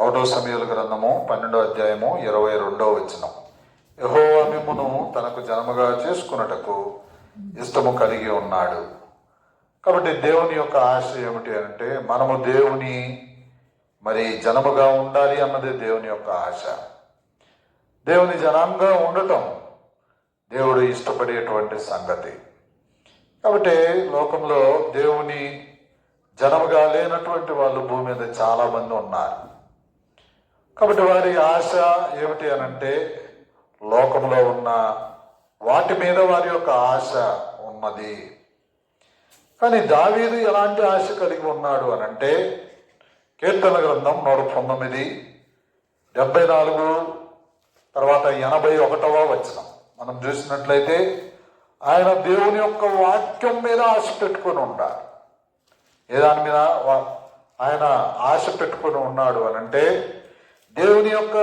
ఒకటో సమయాల గ్రంథము పన్నెండో అధ్యాయము ఇరవై రెండో వచనం. యహోవా మిమ్మును తనకు జనముగా చేసుకున్నటకు ఇష్టము కలిగి ఉన్నాడు. కాబట్టి దేవుని యొక్క ఆశ ఏమిటి అంటే మనము దేవుని మరి జనముగా ఉండాలి అన్నదే దేవుని యొక్క ఆశ. దేవుని జనంగా ఉండటం దేవుడు ఇష్టపడేటువంటి సంగతి. కాబట్టి లోకంలో దేవుని జనముగా లేనటువంటి వాళ్ళు భూమి మీద చాలా మంది ఉన్నారు. కాబట్టి వారి ఆశ ఏమిటి అని అంటే లోకంలో ఉన్న వాటి మీద వారి యొక్క ఆశ ఉన్నది. కానీ దావీదు ఎలాంటి ఆశ కలిగి ఉన్నాడు అనంటే కీర్తన గ్రంథం నూట పంతొమ్మిది డెబ్బై నాలుగు తర్వాత ఎనభై ఒకటవ వచనం. మనం చూసినట్లయితే ఆయన దేవుని యొక్క వాక్యం మీద ఆశ పెట్టుకొని ఉంటారు ఏ దాని మీద? వా- ఆయన ఆశ పెట్టుకొని ఉన్నాడు అనంటే దేవుని యొక్క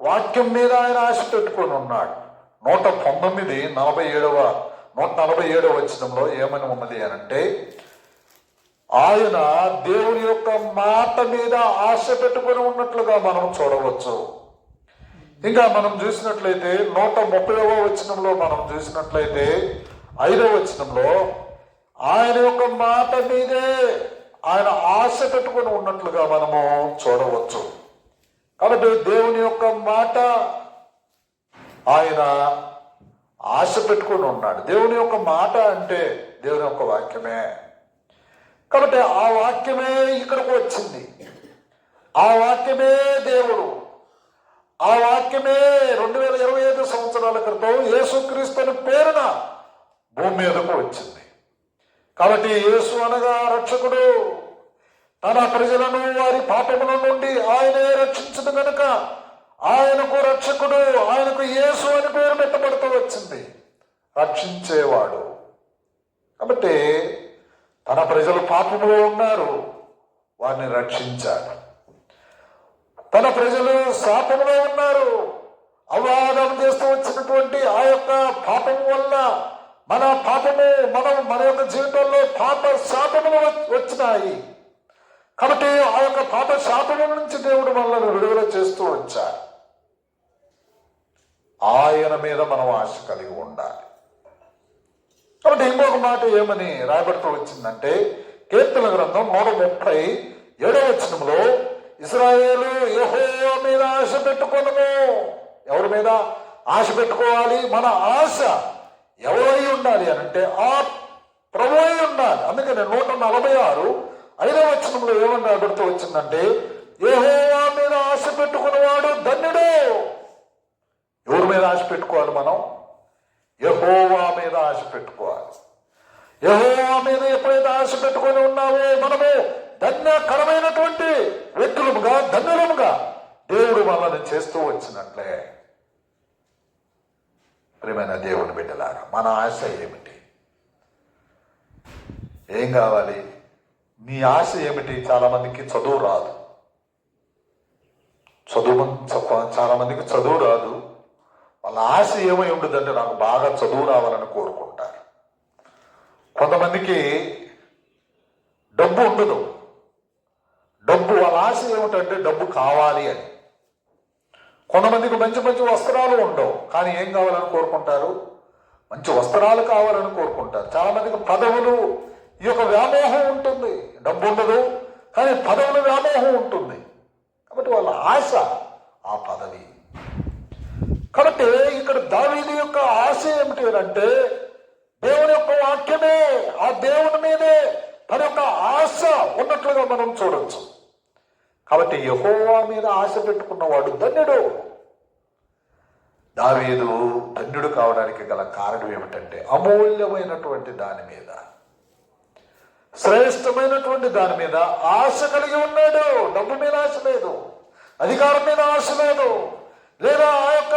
వాక్యం మీద ఆయన ఆశ పెట్టుకొని ఉన్నాడు. నూట పంతొమ్మిది నలభై ఏడవ నూట నలభై ఏడవ వచనంలో ఏమని ఉన్నది అని అంటే ఆయన దేవుని యొక్క మాట మీద ఆశ పెట్టుకొని ఉన్నట్లుగా మనం చూడవచ్చు. ఇంకా మనం చూసినట్లయితే నూట ముప్పైవ వచనంలో మనం చూసినట్లయితే ఐదవ వచనంలో ఆయన యొక్క మాట మీదే ఆయన ఆశ పెట్టుకొని ఉన్నట్లుగా మనము చూడవచ్చు. కాబట్టి దేవుని యొక్క మాట ఆయన ఆశ పెట్టుకొని ఉన్నాడు. దేవుని యొక్క మాట అంటే దేవుని యొక్క వాక్యమే. కాబట్టి ఆ వాక్యమే ఇక్కడికి వచ్చింది. ఆ వాక్యమే దేవుడు. ఆ వాక్యమే రెండు వేల ఇరవై ఐదు సంవత్సరాల క్రితం యేసుక్రీస్తుని పేరున భూమి మీదకు వచ్చింది. కాబట్టి యేసు అనగా రక్షకుడు. తన ప్రజలను వారి పాపముల నుండి ఆయనే రక్షించదు కనుక ఆయనకు రక్షకుడు ఆయనకు యేసు అని పేరు పెట్టబడుతూ వచ్చింది. రక్షించేవాడు. కాబట్టి తన ప్రజలు పాపములో ఉన్నారు. వారిని రక్షించాడు. తన ప్రజలు శాపంలో ఉన్నారు. అవాదం చేస్తూ వచ్చినటువంటి ఆ యొక్క పాపం వల్ల మన పాపము మనం మన యొక్క జీవితంలో పాప శాపములు వచ్చినాయి. కాబట్టి ఆ యొక్క పాప శాపముల నుంచి దేవుడు మనల్ని విడుదల చేస్తూ వచ్చాడు. ఆయన మీద మనం ఆశ కలిగి ఉండాలి. కాబట్టి ఇంకొక మాట ఏమని రాయబడుతూ వచ్చిందంటే కీర్తన గ్రంథం నూట ముప్పై ఏడవ వచనంలో ఇస్రాయేలు యెహోవా మీద ఆశ పెట్టుకోను ఎవరి మీద ఆశ పెట్టుకోవాలి? మన ఆశ ఎవరై ఉండాలి అని అంటే ఆ ప్రభు అయి ఉండాలి. అందుకని నూట నలభై ఆరు ఐదవ వచనంలో ఏమన్నా రాబడుతూ వచ్చిందంటే ఏహోవా మీద ఆశ పెట్టుకున్నవాడు ధన్యుడు. ఎవరి మీద ఆశ పెట్టుకోవాలి మనం? యహోవా మీద ఆశ పెట్టుకోవాలి. యహోవా మీద ఎప్పుడైతే ఆశ పెట్టుకొని ఉన్నావో మనము ధన్యకరమైనటువంటి వ్యక్తులముగా ధన్యులముగా దేవుడు మనల్ని చేస్తూ వచ్చినట్లే. ప్రియమైన దేవుని బిడ్డలారా మన ఆశ ఏమిటి? ఏం కావాలి? నీ ఆశ ఏమిటి? చాలామందికి చదువు రాదు. చదువు చెప్ప- చదువు రాదు. వాళ్ళ ఆశ ఏమై ఉండదంటే నాకు బాగా చదువు రావాలని కోరుకుంటారు. కొంతమందికి డబ్బు ఉండదు. డబ్బు వాళ్ళ ఆశ ఏమిటంటే డబ్బు కావాలి అని. కొంతమందికి మంచి మంచి వస్త్రాలు ఉండవు. కానీ ఏం కావాలని కోరుకుంటారు? మంచి వస్త్రాలు కావాలని కోరుకుంటారు. చాలామందికి పదవులు ఈ యొక్క వ్యామోహం ఉంటుంది. డబ్బు ఉండదు కానీ పదవుల వ్యామోహం ఉంటుంది. కాబట్టి వాళ్ళ ఆశ ఆ పదవి. కాబట్టి ఇక్కడ దావీదు యొక్క ఆశ ఏమిటి అంటే దేవుని యొక్క వాక్యమే ఆ దేవుని మీదే తన యొక్క ఆశ ఉన్నట్లుగా మనం చూడొచ్చు. కాబట్టి యహోవా మీద ఆశ పెట్టుకున్నవాడు ధన్యుడు. దావీదు ధన్యుడు కావడానికి గల కారణం ఏమిటంటే అమూల్యమైనటువంటి దాని మీద. శ్రేష్టమైనటువంటి దాని మీద ఆశ కలిగి ఉన్నాడు. డబ్బు మీద ఆశ లేదు. అధికారం మీద ఆశ లేదు. లేదా ఆ యొక్క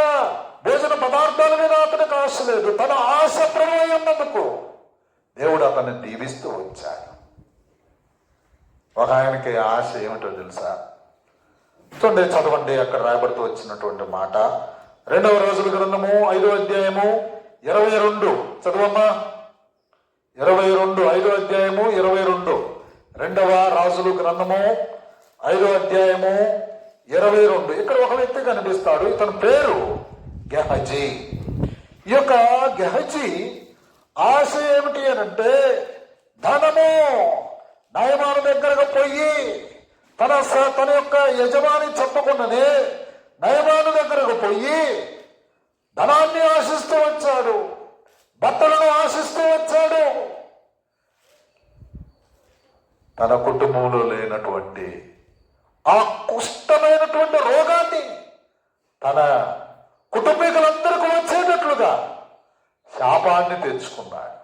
భోజన పదార్థాల మీద అతనికి ఆశ లేదు. తన ఆశ ప్రభు ఉన్నందుకు దేవుడు అతన్ని దీవిస్తూ వచ్చాడు. ఒక ఆయనకి ఆశ ఏమిటో తెలుసా? చూడండి చదవండి అక్కడ రాయబడుతూ వచ్చినటువంటి మాట. రెండవ రోజుల గ్రంథము ఐదో అధ్యాయము ఇరవై రెండు. చదవమ్మా. ఇరవై రెండు ఐదో అధ్యాయము ఇరవై రెండు. రెండవ రాజులు గ్రంథము ఐదో అధ్యాయము ఇరవై రెండు. ఇక్కడ ఒక వ్యక్తి కనిపిస్తాడు ఇతని పేరు గెహజీ. ఈ యొక్క గెహజీ ఆశ ఏమిటి అని అంటే ధనము నయమాను దగ్గరకు పోయి తన స- తన యొక్క యజమాని చెప్పకుండానే నయమాను దగ్గరకు పోయి ధనాన్ని ఆశిస్తూ వచ్చాడు. భర్తలను ఆశిస్తూ వచ్చాడు. తన కుటుంబంలో లేనటువంటి ఆ కుష్టమైనటువంటి రోగాన్ని తన కుటుంబీకులందరికీ వచ్చేటట్లుగా శాపాన్ని తెచ్చుకున్నాడు.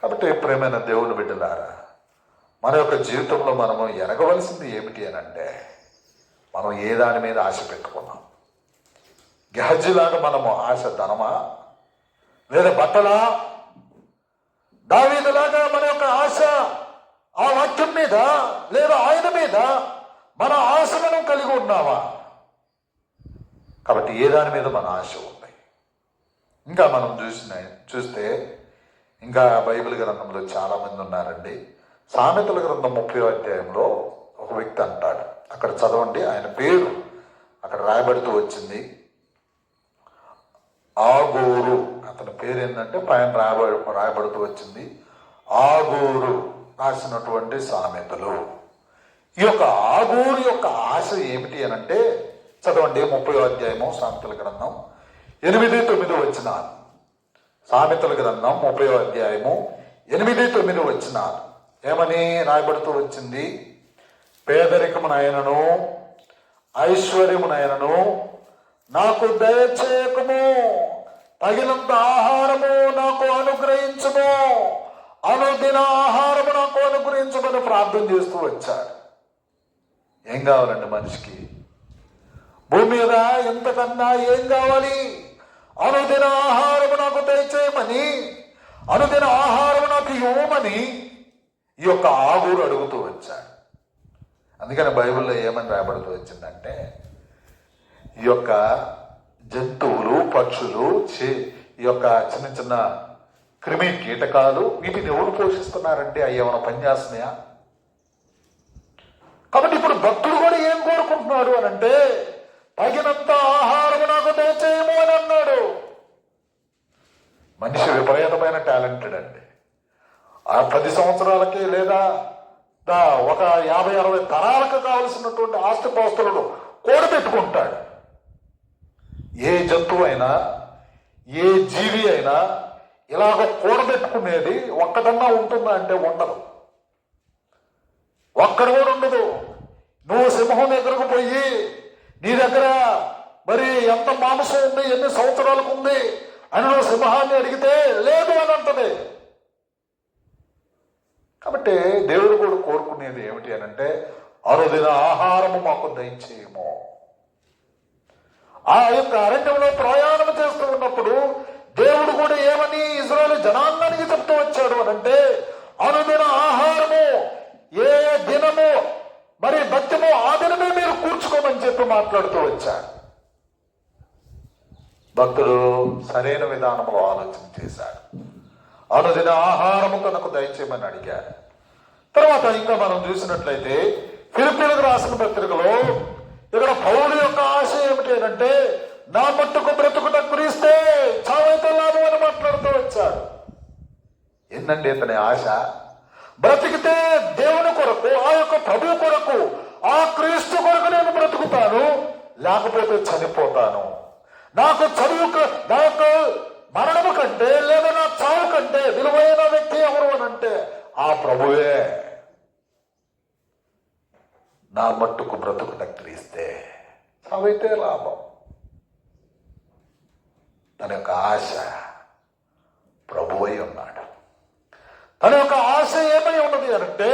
కాబట్టి ప్రేమైన దేవుని బిడ్డలారా మన యొక్క జీవితంలో మనము ఎరగవలసింది ఏమిటి అని అంటే మనం ఏ దాని మీద ఆశ పెట్టుకున్నాం? గెహజీలాగా మనము ఆశ ధనమా? లేదా బట్టలా? దావీదులాగా మన యొక్క ఆశ ఆ వాక్యం మీద లేదా ఆయన మీద మన ఆశ మనం కలిగి ఉన్నామా కాబట్టి ఏ దాని మీద మన ఆశ ఉంది? ఇంకా మనం చూసిన చూస్తే ఇంకా బైబిల్ గ్రంథంలో చాలామంది ఉన్నారండి. సామెతల గ్రంథం ముప్పై అధ్యాయంలో ఒక వ్యక్తి అంటాడు. అక్కడ చదవండి ఆయన పేరు అక్కడ రాయబడుతూ వచ్చింది. ఆగూరు. అతని పేరు ఏంటంటే పైన రాయబడి రాయబడుతూ వచ్చింది. ఆగూరు రాసినటువంటి సామెతలు. ఈ యొక్క ఆగూరు యొక్క ఆశ ఏమిటి అని అంటే చదవండి ముప్పై అధ్యాయము సామెతల గ్రంథం. ఎనిమిది తొమ్మిది వచ్చిన సామెతల గ్రంథం ముప్పై అధ్యాయము ఎనిమిది తొమ్మిది వచ్చిన ఏమని రాయబడుతూ వచ్చింది? పేదరికమునైనను ఐశ్వర్యమునైనను నాకు దయచేయకము. తగినంత ఆహారము నాకు అనుగ్రహించము. అనుదిన ఆహారము నాకు అనుగ్రహించమని ప్రార్థన చేస్తూ వచ్చాడు. ఏం కావాలండి మనిషికి? భూమి మీద ఎంతకన్నా ఏం కావాలి? అనుదిన ఆహారము నాకు దయచేయమని అనుదిన ఆహారము నాకు ఇవ్వమని ఈ యొక్క ఆగురు అడుగుతూ వచ్చాడు. అందుకని బైబిల్లో ఏమని రాయబడుతూ వచ్చిందంటే ఈ యొక్క జంతువులు పక్షులు చే- ఈ యొక్క చిన్న చిన్న క్రిమి కీటకాలు వీటిని ఎవరు పోషిస్తున్నారంటే అవి ఏమైనా పనిచేస్తున్నాయా కాబట్టి ఇప్పుడు భక్తుడు కూడా ఏం కోరుకుంటున్నాడు అని అంటే తగినంత ఆహారం నాకు దయచేయము అని అన్నాడు. మనిషి విపరీతమైన టాలెంటెడ్ అండి. ఆ పది సంవత్సరాలకి లేదా ఒక యాభై అరవై తరాలకు కావలసినటువంటి ఆస్తిపాస్తులను కూడబెట్టుకుంటాడు ఏ జంతువు అయినా ఏ జీవి అయినా ఇలాగ కూడబెట్టుకునేది ఒక్కదన్నా ఉంటుందా అంటే ఉండదు. ఒక్కడ కూడా ఉండదు. నువ్వు సింహం దగ్గరకు పోయి నీ దగ్గర మరి ఎంత మాంసం ఉంది ఎన్ని సంవత్సరాలకు ఉంది అని నువ్వు సింహాన్ని అడిగితే లేదు అని అంటది. కాబట్టి దేవుడు కూడా కోరుకునేది ఏమిటి అని అంటే అనుదిన ఆహారము మాకు దయచేయము. ఆ యొక్క అరణ్యంలో ప్రయాణం చేస్తూ ఉన్నప్పుడు దేవుడు కూడా ఏమని ఇజ్రాయల్ జనాంగానికి చెప్తూ వచ్చాడు అని అంటే అనుదిన ఆహారము ఏ దినము మరి భక్తము ఆ దినమే మీరు కూర్చుకోమని చెప్పి మాట్లాడుతూ వచ్చాడు. భక్తుడు సరైన విధానంలో ఆలోచన చేశాడు. అనుదిన ఆహారము తనకు దయచేయమని అడిగాడు. తర్వాత ఇంకా మనం చూసినట్లయితే ఫిలిపిలకు రాసిన పత్రికలో ఇక్కడ పౌరుడు యొక్క ఆశ ఏమిటి అంటే నా మట్టుకు బ్రతుకుట కురిస్తే చావైతే లాభం అని మాట్లాడుతూ వచ్చాడు. ఏందండి ఇతని ఆశ? బ్రతికితే దేవుని కొరకు ఆ యొక్క ప్రభు కొరకు ఆ క్రీస్తు కొరకు నేను బ్రతుకుతాను లేకపోతే చనిపోతాను. నాకు చదువు నా యొక్క మరణము కంటే లేదా నా చావు కంటే విలువైన వ్యక్తి ఎవరు అని అంటే ఆ ప్రభువే. నా మట్టుకు బ్రతుకుట క్రీస్తే చావైతే లాభం. తన యొక్క ఆశ ప్రభువై ఉన్నాడు. తన యొక్క ఆశ ఏమై ఉన్నది అంటే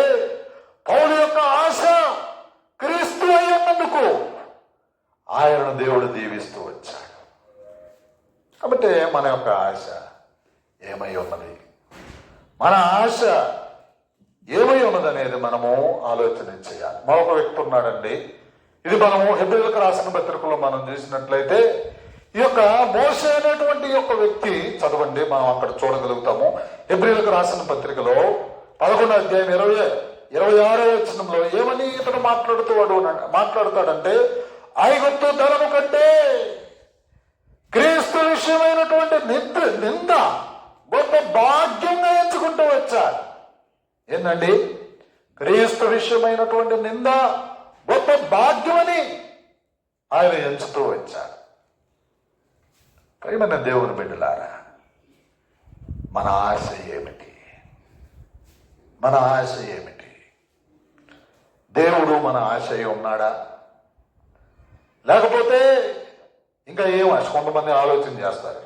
పౌలు యొక్క ఆశ క్రీస్తు అయి ఉన్నందుకు ఆయనను దేవుడు దీవిస్తూ వచ్చాడు. కాబట్టి మన యొక్క ఆశ ఏమై ఉన్నది? మన ఆశ ఏమై ఉన్నది అనేది మనము ఆలోచన చేయాలి. మరొక వ్యక్తి ఉన్నాడండి. ఇది మనము హెబ్రిల్కి రాసిన పత్రికలో మనం చూసినట్లయితే ఈ యొక్క మోస అనేటువంటి యొక్క వ్యక్తి చదవండి మనం అక్కడ చూడగలుగుతాము. ఎబ్రిలకు రాసిన పత్రికలో పదకొండు అధ్యాయం ఇరవై ఇరవై ఆరో వచనంలో ఏమని ఇతను మాట్లాడుతూ వాడు మాట్లాడతాడంటే ఐగుప్తు ధనము కంటే క్రీస్తు విషయమైనటువంటి నిద్ర నింద గొప్ప భాగ్యంగా ఎంచుకుంటూ వచ్చారు ఏంటండి? క్రీస్తు విషయమైనటువంటి నింద గొప్ప భాగ్యమని ఆయన ఎంచుతూ వచ్చారు ప్రేమైన దేవుని బిడ్డలారా మన ఆశ ఏమిటి? మన ఆశ ఏమిటి? దేవుడు మన ఆశ ఉన్నాడా? లేకపోతే ఇంకా ఏం ఆశ? కొంతమంది ఆలోచన చేస్తారు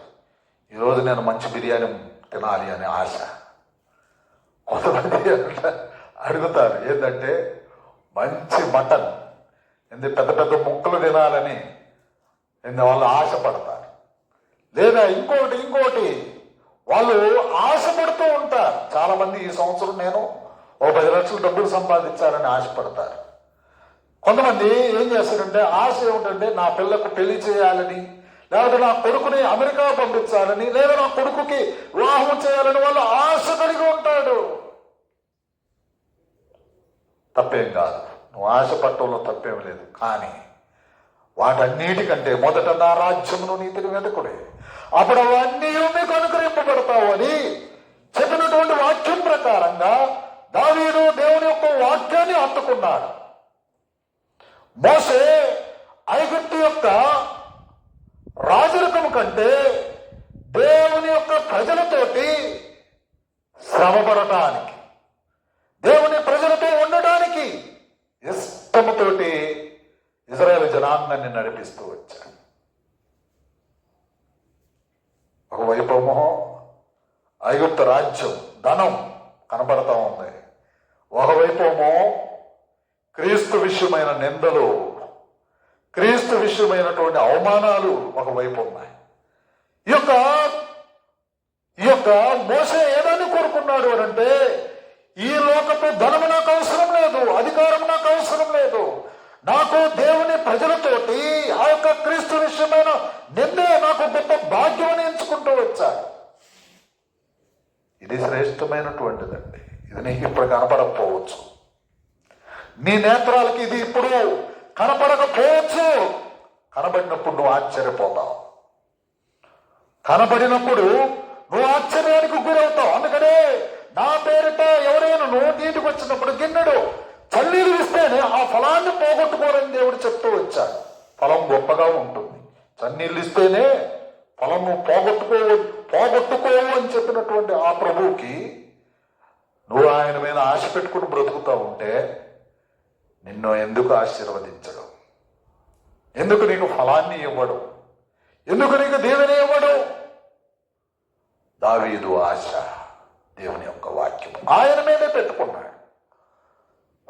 ఈరోజు నేను మంచి బిర్యానీ తినాలి అనే ఆశ. కొంతమంది అడుగుతారు ఏంటంటే మంచి మటన్ ఏంది పెద్ద పెద్ద ముక్కలు తినాలని ఏంది వాళ్ళు ఆశపడతారు లేదా ఇంకోటి ఇంకోటి. వాళ్ళు ఆశపడుతూ ఉంటారు. చాలామంది ఈ సంవత్సరం నేను ఓ పది లక్షలు డబ్బులు సంపాదించాలని ఆశపడతారు. కొంతమంది ఏం చేస్తారంటే ఆశ ఏమిటంటే నా పిల్లకు పెళ్ళి చేయాలని లేకపోతే నా కొడుకుని అమెరికా పంపించాలని లేదా నా కొడుకుకి వివాహం చేయాలని వాళ్ళు ఆశ కలిగి ఉంటాడు తప్పేం కాదు. నువ్వు ఆశ పట్టడంలో తప్పేం లేదు. కానీ వాటన్నిటికంటే మొదట నా రాజ్యమును నీతిని వెతకుడే. అప్పుడు అవన్నీ మీకు అనుగ్రహింపబడతావు అని చెప్పినటువంటి వాక్యం ప్రకారంగా దావీడు దేవుని యొక్క వాక్యాన్ని అందుకున్నాడు మోసే ఐగుప్తు యొక్క రాజరికం కంటే దేవుని యొక్క ప్రజలతోటి శ్రమపడటానికి దేవుని ప్రజలతో ఉండటానికి ఇష్టముతోటి ఇజ్రాయల్ జనాంగాన్ని నడిపిస్తూ వచ్చాడు ఒక వైభవమో ఐగుప్త రాజ్యం ధనం కనపడతా ఉంది. ఒక ఏమో క్రీస్తు విషయమైన నిందలు క్రీస్తు విషయమైనటువంటి అవమానాలు ఒకవైపు ఉన్నాయి. ఈ యొక్క ఈ యొక్క మోసే ఏదని కోరుకున్నాడు అంటే ఈ లోకపు ధనము నాకు అవసరం లేదు అధికారం నాకు అవసరం లేదు నాకు దేవుని ప్రజలతోటి ఆ యొక్క క్రీస్తు విషయమైన నిన్నే నాకు గొప్ప భాగ్యం ఎంచుకుంటూ వచ్చాడు ఇది శ్రేష్టమైనటువంటిదండి. ఇది నీకు ఇప్పుడు కనపడకపోవచ్చు. నీ నేత్రాలకి ఇది ఇప్పుడు కనపడకపోవచ్చు. కనబడినప్పుడు నువ్వు ఆశ్చర్యపోతావు. కనబడినప్పుడు నువ్వు ఆశ్చర్యానికి గురవుతావు. అందుకనే నా పేరిట ఎవరైనా నువ్వు నీటికి వచ్చినప్పుడు గిన్నెడు చన్నీళ్ళు ఇస్తేనే ఆ ఫలాన్ని పోగొట్టుకోరని దేవుడు చెప్తూ వచ్చాడు. ఫలం గొప్పగా ఉంటుంది. చన్నీళ్ళు ఇస్తేనే ఫలము పోగొట్టుకో పోగొట్టుకోవు అని చెప్పినటువంటి ఆ ప్రభువుకి నువ్వు ఆయన మీద ఆశ పెట్టుకుని బ్రతుకుతా ఉంటే నిన్ను ఎందుకు ఆశీర్వదించడం? ఎందుకు నీకు ఫలాన్ని ఇవ్వడు? ఎందుకు నీకు దేవుని ఇవ్వడు? దావీదు ఆశ దేవుని యొక్క వాక్యం ఆయన మీదే పెట్టుకున్నాడు.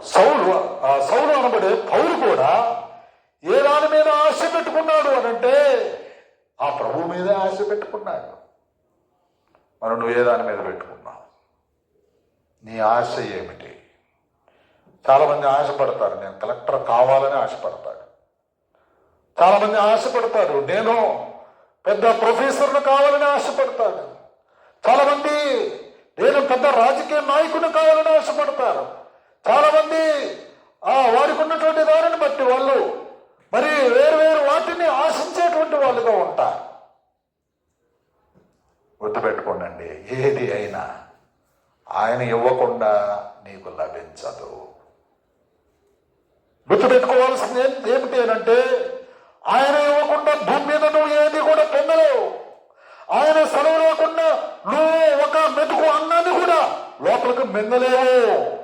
సౌలు ఆ సౌలు అనబడే పౌరు కూడా ఏ దాని మీద ఆశ పెట్టుకున్నాడు అనంటే ఆ ప్రభు మీదే ఆశ పెట్టుకున్నాడు. మరి నువ్వు ఏ దాని మీద పెట్టుకున్నావు? నీ ఆశ ఏమిటి? చాలామంది ఆశపడతారు నేను కలెక్టర్ కావాలని ఆశపడతాడు. చాలామంది ఆశపడతారు నేను పెద్ద ప్రొఫెసర్ను కావాలని ఆశపడతాడు. చాలామంది నేను పెద్ద రాజకీయ నాయకుని కావాలని ఆశపడతారు. చాలా మంది ఆ వారికి ఉన్నటువంటి దానిని బట్టి వాళ్ళు మరి వేరు వేరు వాటిని ఆశించేటువంటి వాళ్ళుగా ఉంటారు. గుర్తుపెట్టుకోండి ఏది అయినా ఆయన ఇవ్వకుండా నీకు లభించదు. గుర్తుపెట్టుకోవాల్సింది ఏమిటి అని అంటే ఆయన ఇవ్వకుండా భూమి మీద నువ్వు ఏది కూడా పొందలేవు. ఆయన సెలవు లేకుండా నువ్వు ఒక మెతుకు అన్నాన్ని కూడా లోపలికి మింగలేవు.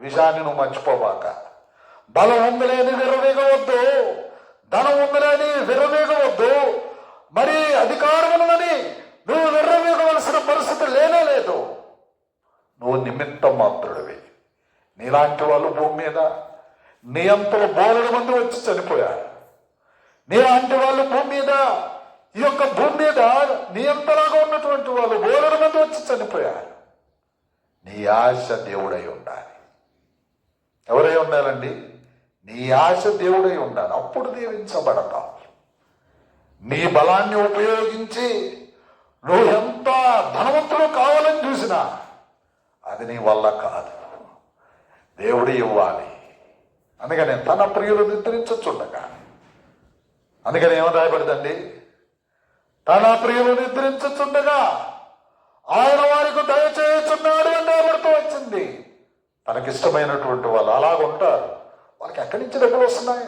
విషయాన్ని నువ్వు మర్చిపోబాక. బలం ఉందిలేని విర్రవేగవద్దు ధనం ఉందిలేని విర్రవేగవద్దు మరి అధికారం ఉన్నదని నువ్వు విర్రవేగవలసిన పరిస్థితి లేనే లేదు. నువ్వు నిమిత్తం మాత్రుడివి నీలాంటి వాళ్ళు భూమి మీద నీ అంతలో బోలెడు మంది వచ్చి చనిపోయారు. నీలాంటి వాళ్ళు భూమి మీద ఈ యొక్క భూమి మీద నీ అంతలాగా ఉన్నటువంటి వాళ్ళు బోలెడు మంది వచ్చి చనిపోయారు. నీ ఆశ దేవుడై ఉండాలి. ఎవరై ఉండాలండి? నీ ఆశ దేవుడై ఉండాలి. అప్పుడు దీవించబడతావు నీ బలాన్ని ఉపయోగించి నువ్వు ఎంత ధనవంతుడు కావాలని చూసినా అది నీ వల్ల కాదు. దేవుడు ఇవ్వాలి. అందుకని తన ప్రియులు నిద్రించుచుండగా అందుకని ఏమో రాయబడిందండి? తన ప్రియులు నిద్రించుచుండగా ఆయన వారికి దయచేయుచున్నాడు అని రాయబడుతూ వచ్చింది. మనకిష్టమైనటువంటి వాళ్ళు అలాగ ఉంటారు. వాళ్ళకి ఎక్కడి నుంచి డబ్బులు వస్తున్నాయి?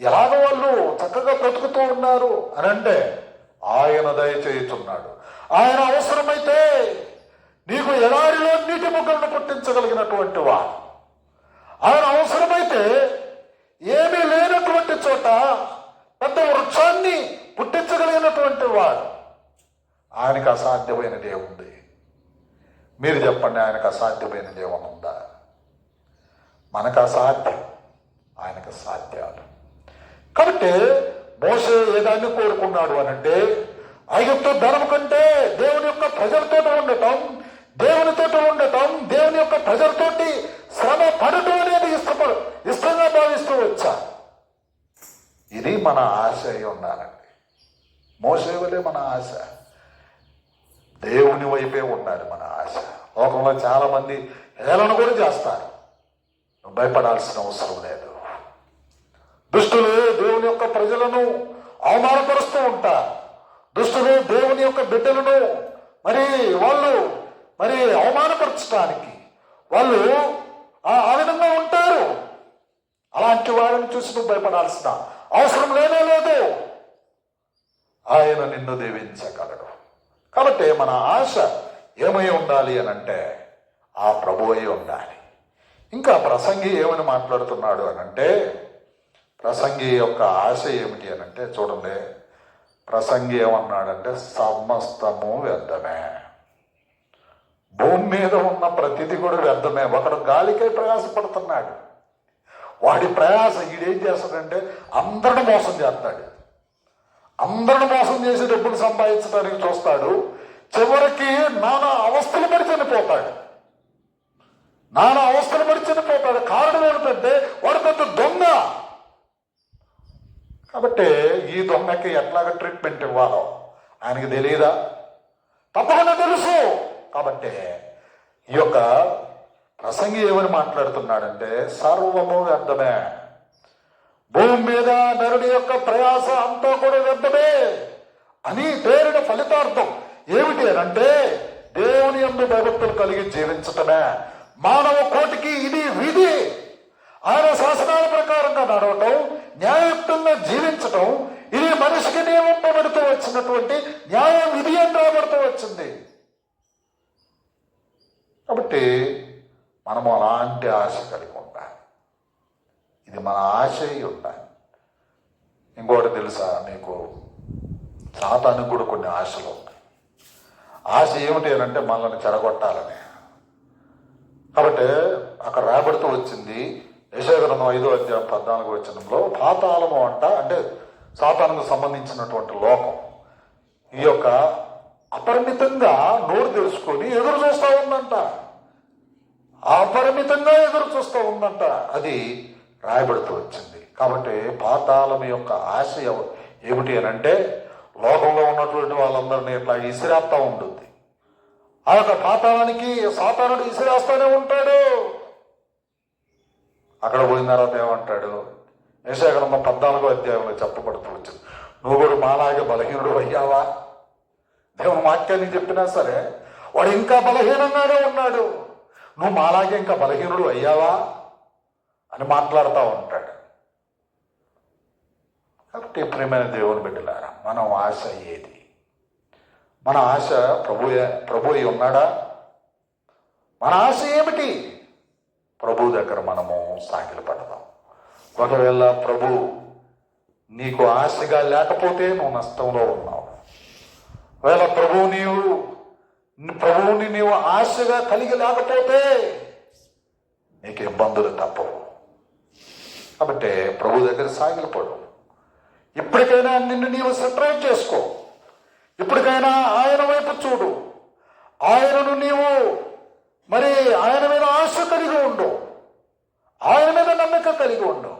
ఎలాగ వాళ్ళు చక్కగా బ్రతుకుతూ ఉన్నారు అని అంటే ఆయన దయచేయుచున్నాడు ఆయన అవసరమైతే నీకు ఎడారిలో నీటి ముగ్గులను పుట్టించగలిగినటువంటి వాడు. ఆయన అవసరమైతే ఏమీ లేనటువంటి చోట పెద్ద వృక్షాన్ని పుట్టించగలిగినటువంటి వాడు. ఆయనకు అసాధ్యమైనదే ఉంది. మీరు చెప్పండి ఆయనకు అసాధ్యమైన జీవనం ఉందా? మనకు అసాధ్యం. ఆయనకు సాధ్యాలు కాబట్టి మోసే ఏదాన్ని కోరుకున్నాడు అనంటే ఐగుప్తు ధనం కంటే దేవుని యొక్క ప్రజలతో ఉండటం దేవునితో ఉండటం దేవుని యొక్క ప్రజలతోటి శ్రమ పడటం అనేది ఇష్టపడ ఇష్టంగా భావిస్తూ వచ్చా? ఇది మన ఆశ అయి ఉండాలండి. మోసేవలే మన ఆశ. దేవుని వైపే ఉండాలి మన ఆశ. లోకంలో చాలామంది హేళన కూడా చేస్తారు. భయపడాల్సిన అవసరం లేదు. దుష్టులు దేవుని యొక్క ప్రజలను అవమానపరుస్తూ ఉంటారు. దుష్టులు దేవుని యొక్క బిడ్డలను మరి వాళ్ళు మరి అవమానపరచడానికి వాళ్ళు ఆ ఆ విధంగా ఉంటారు. అలాంటి వారిని చూసి నువ్వు భయపడాల్సిన అవసరం లేనే లేదు ఆయన నిన్ను దీవించగలడు కాబట్టి మన ఆశ ఏమై ఉండాలి అని అంటే ఆ ప్రభు అయి ఉండాలి. ఇంకా ప్రసంగి ఏమని మాట్లాడుతున్నాడు అనంటే ప్రసంగి యొక్క ఆశ ఏమిటి అని అంటే చూడండి ప్రసంగి ఏమన్నాడంటే సమస్తము వ్యర్థమే. భూమి మీద ఉన్న ప్రతిదీ కూడా వ్యర్థమే. ఒకడు గాలికై ప్రయాసపడుతున్నాడు. వాడి ప్రయాస ఈడేం చేస్తాడంటే అందరిని మోసం చేస్తాడు. అందరిని మోసం చేసి డబ్బులు సంపాదించడానికి చూస్తాడు. చివరికి నానా అవస్థలు పడి చనిపోతాడు. నానా అవస్థలు పడి చనిపోతాడు. కారణం ఏమిటంటే వాడు పెద్ద దొంగ. కాబట్టి ఈ దొంగకి ఎట్లాగ ట్రీట్మెంట్ ఇవ్వాలో ఆయనకి తెలియదా తప్పకుండా తెలుసు. కాబట్టి ఈ యొక్క ప్రసంగి ఏమని మాట్లాడుతున్నాడంటే సర్వము వ్యర్థమే. భూమి మీద నరుడి యొక్క ప్రయాస అంతా కూడా వ్యర్థమే అని పేరిన ఫలితార్థం. ఏమిటి అని అంటే దేవుని ఎందు భయభక్తులు కలిగి జీవించటమే. మానవ కోటికి ఇది విధి. ఆయన శాసనాల ప్రకారంగా నడవటం న్యాయయుక్తంగా జీవించటం ఇది మనిషికి నియమింపబడుతూ వచ్చినటువంటి న్యాయ విధి అని రాబడుతూ వచ్చింది. కాబట్టి మనము అలాంటి ఆశ కలిగి ఉండాలి. ఇది మన ఆశ అయి ఉండాలి. ఇంకోటి తెలుసా? మీకు సాతానికి కూడా కొన్ని ఆశలు ఉన్నాయి ఆశ ఏమిటి అని అంటే మనల్ని చెడగొట్టాలని కాబట్టి అక్కడ రాబడుతూ వచ్చింది యశోగ్రంథం ఐదో అధ్యాయం పద్నాలుగు వచనంలో పాతాళము అంట అంటే సాతానుకు సంబంధించినటువంటి లోకం. ఈ యొక్క అపరిమితంగా నోరు తెలుసుకొని ఎదురు చూస్తూ ఉందంట. అపరిమితంగా ఎదురు చూస్తూ ఉందంట. అది రాయబడుతూ వచ్చింది. కాబట్టి పాతాళం యొక్క ఆశ ఏమిటి అని అంటే లోకంలో ఉన్నటువంటి వాళ్ళందరినీ ఇట్లా ఇసిరేస్తా ఉంటుంది. ఆ యొక్క పాతాళానికి సాతానుడు ఇసిరేస్తూనే ఉంటాడు. అక్కడ పోయిన తర్వాత ఏమంటాడు? యశాగ్రంథం పద్నాలుగో అధ్యాయంలో చెప్పబడుతూ వచ్చింది నువ్వు కూడా మాలాగే బలహీనుడు అయ్యావా? దేవుని వాక్యాన్ని చెప్పినా సరే వాడు ఇంకా బలహీనంగానే ఉన్నాడు. నువ్వు మాలాగే ఇంకా బలహీనుడు అయ్యావా? అని మాట్లాడుతూ ఉంటాడు. కాబట్టి ప్రియమైన దేవుని బిడ్డలా మనం ఆశ ఏది? మన ఆశ ప్రభు ప్రభు అయి ఉన్నాడా? మన ఆశ ఏమిటి? ప్రభు దగ్గర మనము సాగిలు పడదాం ఒకవేళ ప్రభు నీకు ఆశగా లేకపోతే నువ్వు నష్టంలో ఉన్నావు. ఒకవేళ ప్రభు నీవు ప్రభువుని నీవు ఆశగా కలిగి లేకపోతే నీకు ఇబ్బందులు తప్పవు. కాబట్టి ప్రభు దగ్గర సాగిలపడు. ఇప్పటికైనా నిన్ను నీవు సెటరేట్ చేసుకో. ఇప్పటికైనా ఆయన వైపు చూడు. ఆయనను నీవు మరి ఆయన మీద ఆశ కలిగి ఉండు. ఆయన మీద నమ్మకం కలిగి ఉండు.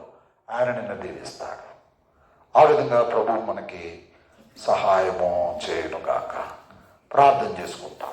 ఆయన నిన్ను దీవిస్తాడు. ఆ విధంగా ప్రభు మనకి సహాయము చేయనుగాక. ప్రార్థన చేసుకుంటాం.